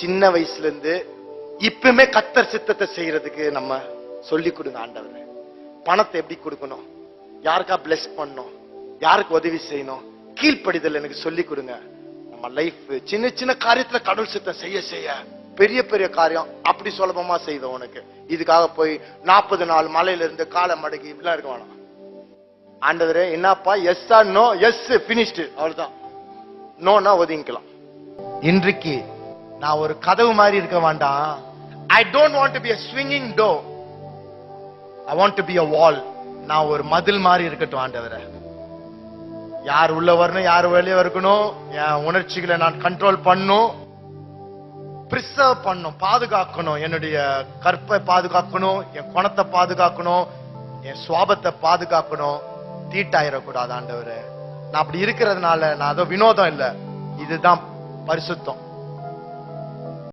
சின்ன வயசுல இருந்து இப்பவுமே கத்தர் சித்தத்தை செய்யறதுக்கு நம்ம சொல்லி கொடுங்க ஆண்டவர். பணத்தை எப்படி கொடுக்கணும்? யாருக்கா பிளஸ் பண்ணணும்? யாருக்கு உதவி செய்யணும்? கீழ்ப்படிதல் எனக்கு சொல்லி கொடுங்க. நம்ம லைஃப் சின்ன சின்ன காரியத்துல கடவுள் சித்தம் செய்ய செய்ய பெரிய பெரிய காரியம் அப்படி சுலபமா செய்வோம் உனக்கு. இதுக்காக போய் நாற்பது நாள் மலையில இருந்து காலை மடக்கி இப்படிலாம் இருக்க வேணாம். ஆண்டவரே என்னப்பா? Yes or no yes finished அவ்வளவுதான். நோனா ஒதுங்கிக்கலாம். இன்றைக்கு நான் ஒரு கதவு மாதிரி இருக்க வேண்டாம். I don't want to be a swinging door I want to be a wall நான் ஒரு மதில் மாதிரி இருக்கட்டும் ஆண்டவரை. யார் உள்ள வரணும் யார் வெளியே இருக்கணும் என் உணர்ச்சிகளை நான் கண்ட்ரோல் பண்ணும். பிரிசர்வ் பண்ணும் பாதுகாக்கணும். என்னுடைய கற்பை பாதுகாக்கணும் என் குணத்தை பாதுகாக்கணும் என் சுவாபத்தை பாதுகாக்கணும். தீட்டாயிடக்கூடாது ஆண்டவரே. நான் அப்படி இருக்கிறதுனால நான் அதோ வினோதம் இல்லை. இதுதான் பரிசுத்தம்.